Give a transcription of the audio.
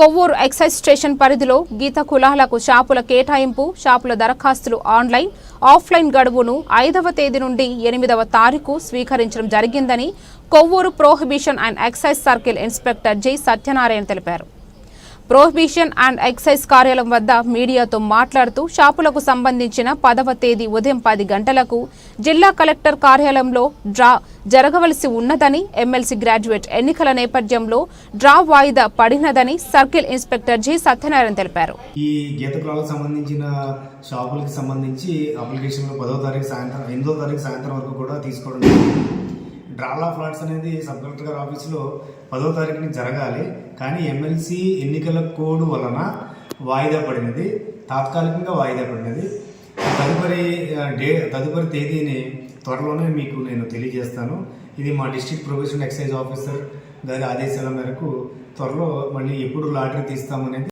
Kovvur excise station పరిధిలో గీత కులాలకు షాపుల కేటాయింపు షాపుల దరఖాస్తులు ఆన్లైన్ ఆఫ్లైన్ గడువును ఐదవ తేదీ నుండి ఎనిమిదవ తారీఖు స్వీకరించడం జరిగిందని Kovvur prohibition and excise circle inspector G Satyanarayana తెలిపారు. ప్రొహిబిషన్ అండ్ ఎక్సైజ్ కార్యాలయం వద్ద మీడియాతో మాట్లాడుతూ షాపులకు సంబంధించిన పదవ తేదీ ఉదయం పది గంటలకు జిల్లా కలెక్టర్ కార్యాలయంలో డ్రా జరగవలసి ఉన్నదని ఎమ్మెల్సీ గ్రాడ్యుయేట్ ఎన్నికల నేపథ్యంలో డ్రా వాయిదా పడినదని సర్కిల్ ఇన్స్పెక్టర్ జి సత్యనారాయణ తెలిపారు. ఈ గీతకాలకు సంబంధించిన షాపులకు సంబంధించి అప్లికేషన్లు పదో తారీఖు సాయంత్రం ఎనిమిదో తారీఖు సాయంత్రం వరకు కూడా తీసుకోవడం డ్రాలా ఫ్లాట్స్ అనేది సబ్ కలెక్టర్ గారి ఆఫీసులో పదో తారీఖుని జరగాలి. కానీ ఎమ్మెల్సీ ఎన్నికల కోడ్ వలన వాయిదా పడినది. తాత్కాలికంగా వాయిదా పడినది. తదుపరి డే తదుపరి తేదీని త్వరలోనే మీకు నేను తెలియజేస్తాను. ఇది మా డిస్టిక్ ప్రొఫెషనల్ ఎక్సైజ్ ఆఫీసర్ గారి ఆదేశాల మేరకు త్వరలో మళ్ళీ ఎప్పుడు లాటరీ తీస్తామనేది